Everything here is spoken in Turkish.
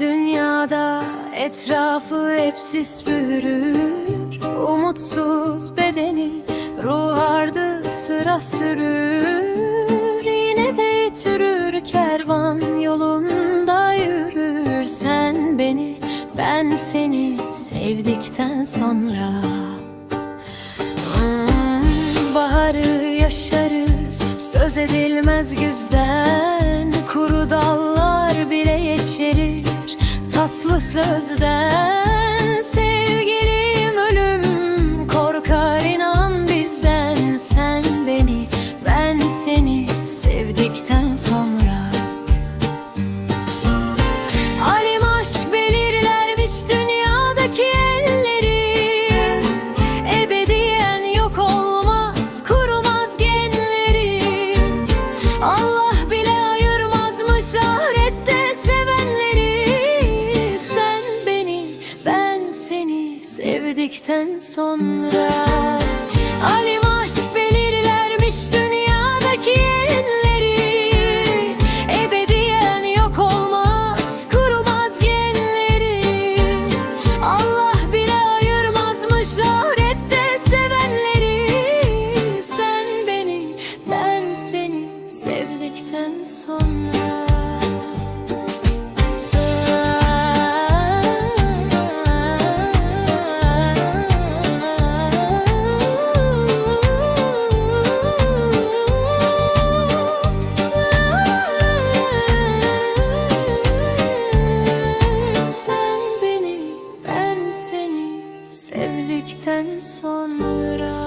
dünyada etrafı hep sis Umutsuz bedeni ruh ardı sıra sürür. Yine de türür kervan yolunda yürür. Sen beni ben seni sevdikten sonra. Hmm, Baharı yaşarız söz edilmez güzden tatlı sözden Sevgilim ölüm korkar inan bizden. Sen beni ben seni sevdikten sonra. Alim aşk belirlermiş dünyadaki elleri. Ebediyen yok olmaz kurumaz genleri. Allah bile ayırmazmış ahirette sevdikten sonra. Alim aşk belirlermiş dünyadaki enleri Ebediyen yok olmaz kurumaz genleri. Allah bile ayırmazmış ahirette sevenleri. Sen beni ben seni sevdikten sonra. sevdikten sonra